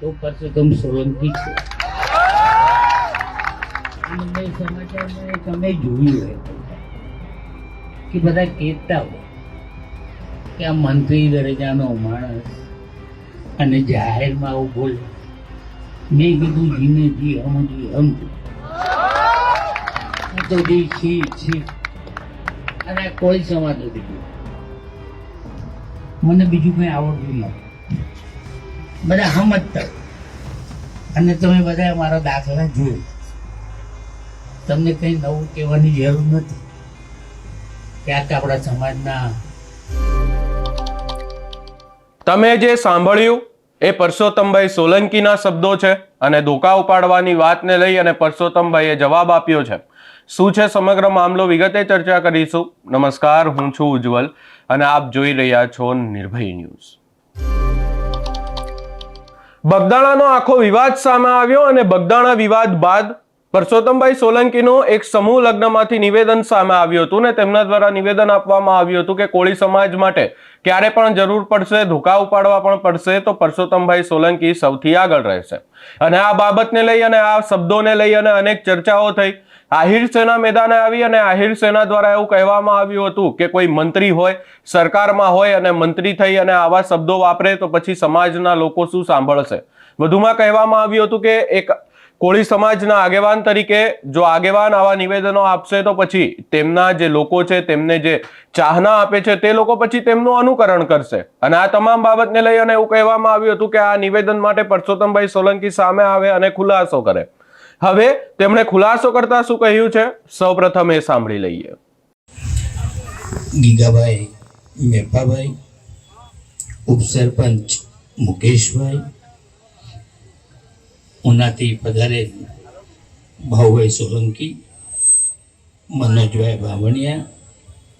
તો પરસોત્તમ સોલંકી છે. મને સમાચાર સમાચારમાં તમે જોયું હોય કે બધા કહેતા હોય કે આ મંત્રી દરજાનો માણસ અને જાહેરમાં આવું બોલે. મેં કીધું, જીને જી સમજી સમજુ હું તો જી, છી છી. અને કોઈ સમાતો દીધું મને બીજું કંઈ આવડતું નથી. બધા સમજતા. અને તમે બધા મારા દાખલા જોયું. તમને કંઈ નવું કહેવાની જરૂર નથી. ક્યાંક આપણા સમાજના તમે જે સાંભળ્યું, એ પરસોત્તમભાઈ સોલંકીના શબ્દો છે અને ધોકા ઉપાડવાની વાતને લઈ અને પરસોત્તમભાઈએ જવાબ આપ્યો છે. શું છે સમગ્ર મામલો? વિગતે ચર્ચા કરીશું. નમસ્કાર, હું છું ઉજ્જવલ અને આપ જોઈ રહ્યા છો નિર્ભય ન્યૂઝ. બગદાણાનો આખો વિવાદ સામે આવ્યો અને બગદાણા વિવાદ બાદ પરસોત્તમભાઈ સોલંકીનો એક સમૂહ લગ્નમાંથી નિવેદન સામે આવ્યું હતું ને તેમના દ્વારા નિવેદન આપવામાં આવ્યું હતું કે કોળી સમાજ માટે ક્યારે પણ જરૂર પડશે, ધોકા ઉપાડવા પણ પડશે, તો પરસોત્તમભાઈ સોલંકી સૌથી આગળ રહેશે. અને આ બાબતને લઈ અને આ શબ્દોને લઈ અને અનેક ચર્ચાઓ થઈ. આહિર સેના મેદાને આવી અને આહિર સેના દ્વારા એવું કહેવામાં આવ્યું હતું કે કોઈ મંત્રી હોય, સરકારમાં હોય અને મંત્રી થઈ અને આવા શબ્દો વાપરે તો પછી સમાજના લોકો શું સાંભળશે? વધુમાં કહેવામાં આવ્યું હતું કે એક કોળી સમાજના આગેવાન તરીકે જો આગેવાન આવા નિવેદનો આપશે તો પછી તેમના જે લોકો છે, તેમને જે ચાહના આપે છે, તે લોકો પછી તેમનું અનુકરણ કરશે. અને આ તમામ બાબતને લઈ અને એવું કહેવામાં આવ્યું હતું કે આ નિવેદન માટે પરસોત્તમભાઈ સોલંકી સામે આવે અને ખુલાસો કરે. હવે તેમણે ખુલાસો કરતા શું કહ્યું છે? સૌપ્રથમ એ સાંભળી લઈએ. ગીગાભાઈ મેપાભાઈ ઉપસરપંચ મુકેશભાઈ, ઉનાથી પધારે ભાઉભાઈ સોલંકી, મનોજભાઈ ભાવણિયા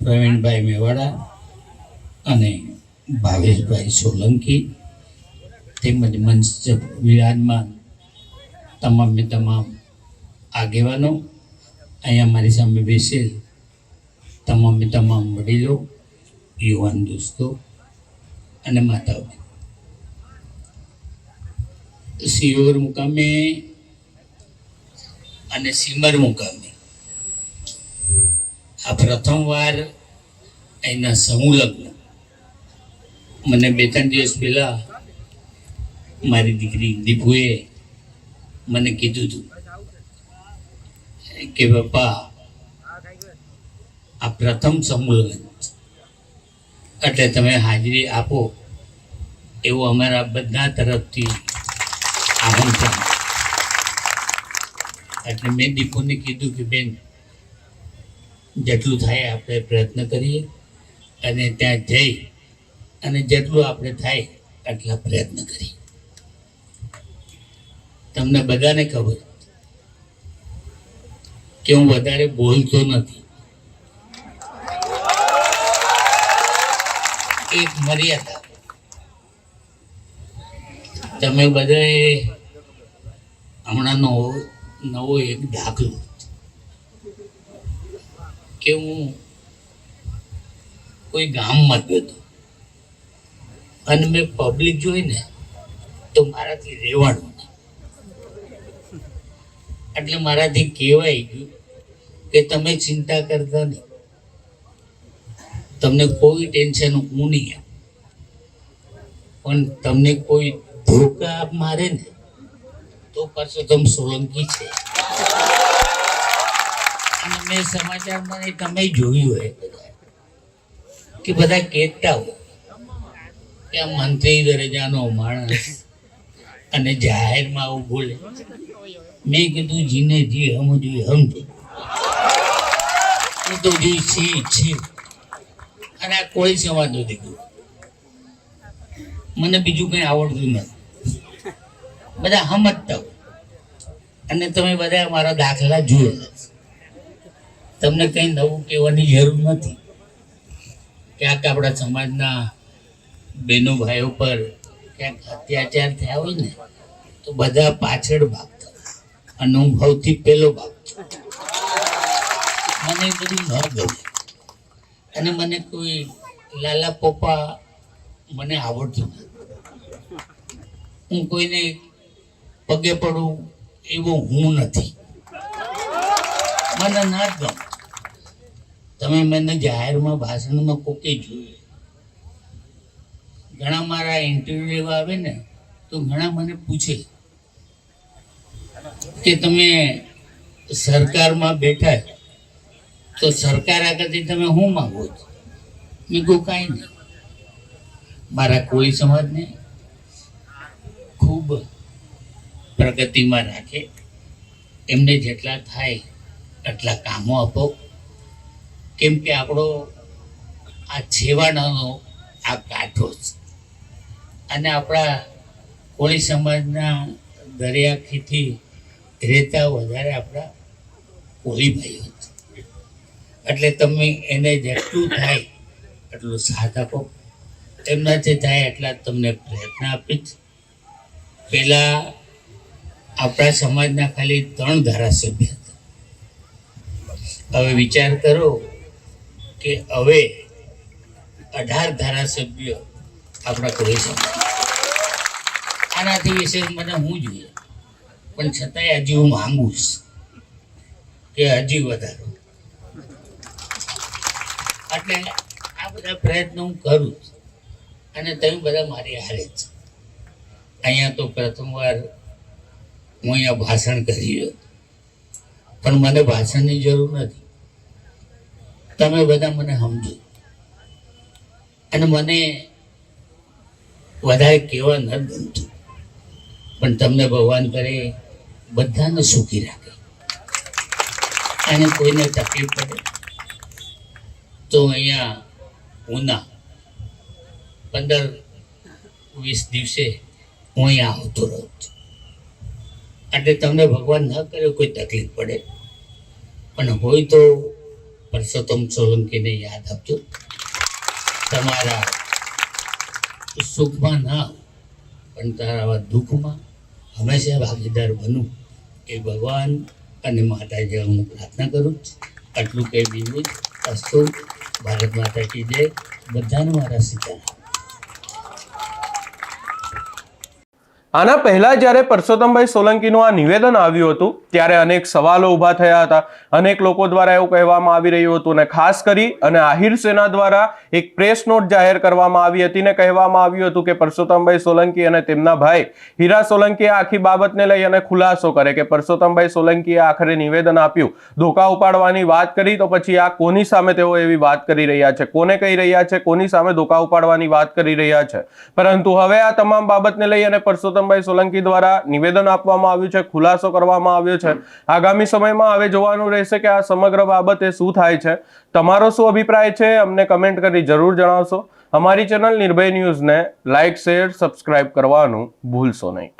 પ્રવીણભાઈ મેવાડા અને ભાવેશભાઈ સોલંકી તેમજ મંચ વિરાજમાન તમામે તમામ આગેવાનો અહીંયા મારી સામે બેસેલ તમામે તમામ વડીલો, યુવાન દોસ્તો અને માતાઓ. સિયોર મુકામે અને સિમર મુકામે આ પ્રથમવાર અહીંના સમૂહ મને બે ત્રણ દિવસ પહેલાં મારી દીકરી દીપુએ મને કીધું હતું કે બાપા, આ પ્રથમ સંમેલન એટલે તમે હાજરી આપો એવું અમારા બધા તરફથી આમંત્રણ. એટલે મેં દીપુને કીધું કે બેન, જેટલું થાય આપણે પ્રયત્ન કરીએ અને ત્યાં જઈ અને જેટલું આપણે થાય એટલા પ્રયત્ન કરીએ. તમને બધાને ખબર કે હું વધારે બોલતો નથી. એક મર્યાદા. તમે બધાએ હમણાં નવો એક દાખલો. કે હું કોઈ ગામમાં ગયો હતો. અને મેં પબ્લિક જોઈને તો મારાથી રહેવાનું એટલે મારાથી કહેવાય ગયું કે તમે ચિંતા કરતા નહીં. તમને કોઈ ટેન્શન હું નહીં આપ. પણ તમને કોઈ ધોકા મારે ને, તો પરસોત્તમ સોલંકી છે. અને મેં સમાચારમાં તમે જોયું હોય કે બધા કહેતા હોય કે આ મંત્રી દરજાનો માણસ અને જાહેરમાં આવું બોલે. મેં કીધું, જીને જી સમજવી એ સમજે હું તો જે છે છે. અને આ કોઈ સમાજનું દીકરું મને બીજું કંઈ આવડતું નથી. બધા સમજતા અને તમે બધા મારા દાખલા જોયેલા તમને કંઈ નવું કહેવાની જરૂર નથી ક્યાંક આપણા સમાજના બહેનો ભાઈઓ પર ક્યાંક અત્યાચાર થયા હોય ને, તો બધા પાછળ ભાગતા. અને હું સૌથી પહેલો ભાગ મને એ બધું ન ગમે. અને મને કોઈ લાલા પોપા મને આવડતું હું કોઈને પગે પડું એવો હું નથી. મને ના ગમે. તમે મને જાહેરમાં ભાષણમાં કોકે જોયું? ઘણા મારા ઇન્ટરવ્યુ લેવા આવે ને, તો ઘણા મને પૂછે કે તમે સરકારમાં બેઠા તો સરકાર આગળથી તમે શું માગો છો? મેં કહું કાંઈ નહીં. મારા કોળી સમાજને ખૂબ પ્રગતિમાં રાખે. એમને જેટલા થાય, એટલા કામો આપો. કેમ કે આપણો આ છેવાડાનો આ કાંઠો છે. અને આપણા કોળી સમાજના દરિયાખીથી રહેતા વધારે આપણા કોળી ભાઈઓ એટલે તમે એને જેટલું થાય એટલું સાથ આપો. એમનાથી થાય એટલા તમને પ્રયત્ન આપીશ પહેલાં આપણા સમાજના ખાલી ત્રણ ધારાસભ્ય હતા. હવે વિચાર કરો કે હવે અઢાર ધારાસભ્ય આપણા કોઈ સમાજ આનાથી વિશે મને હું જોઈએ? પણ છતાંય હજી હું માંગુ કે હજી વધારો. એટલે આ બધા પ્રયત્નો હું કરું છું. અને તમે બધા મારી હારે જ અહીંયા તો પ્રથમવાર હું અહીંયા ભાષણ કરી રહ્યો પણ મને ભાષણની જરૂર નથી. તમે બધા મને સમજો. અને મને વધારે કહેવા ન ગમતું. પણ તમને ભગવાન કરે બધાને સુખી રાખે. અને કોઈને તકલીફ પડે? તો અહીંયા ઉના, પંદર વીસ દિવસે હું અહીંયા આવતો રહું છું. એટલે તમને ભગવાન ન કર્યો કોઈ તકલીફ પડે. પણ હોય તો પરસોત્તમ સોલંકીને યાદ આપજો. તમારા સુખમાં ના પણ તારા દુઃખમાં હંમેશા ભાગીદાર બનું. એ ભગવાન અને માતાજી હું પ્રાર્થના કરું છું. આટલું કંઈ બીજું અસ્તુ, ભારત માતા કી જય. બધાને મારા સીતારામ. આના પહેલા જ્યારે પરસોત્તમભાઈ સોલંકીનું આ નિવેદન આવ્યું હતું, ત્યારે અનેક સવાલો ઊભા થયા હતા. અનેક લોકો દ્વારા એવું કહેવામાં આવી રહ્યું હતું અને ખાસ કરી અને આહિર સેના દ્વારા એક પ્રેસ નોટ જાહેર કરવામાં આવી હતી ને કહેવામાં આવ્યું હતું કે પરસોત્તમભાઈ સોલંકી અને તેમના ભાઈ હીરા સોલંકીએ આખી બાબતને લઈ અને ખુલાસો કરે કે પરસોત્તમભાઈ સોલંકીએ આખરે નિવેદન આપ્યું. ધોકા ઉપાડવાની વાત કરી તો પછી આ કોની સામે તેઓ એવી વાત કરી રહ્યા છે? કોને કહી રહ્યા છે? કોની સામે ધોકા ઉપાડવાની વાત કરી રહ્યા છે? પરંતુ હવે આ તમામ બાબતને લઈ અને પરસોત્તમભાઈ સોલંકી દ્વારા નિવેદન આપવામાં આવ્યું છે, ખુલાસો કરવામાં આવ્યો છે. આગામી સમયમાં હવે જોવાનું રહેશે કે આ સમગ્ર બાબતે શું થાય છે. તમારો શું અભિપ્રાય છે, અમને કમેન્ટ કરી જરૂર જણાવશો. અમારી ચેનલ નિર્ભય ન્યૂઝને લાઇક શેર સબસ્ક્રાઇબ કરવાનું ભૂલશો નહીં.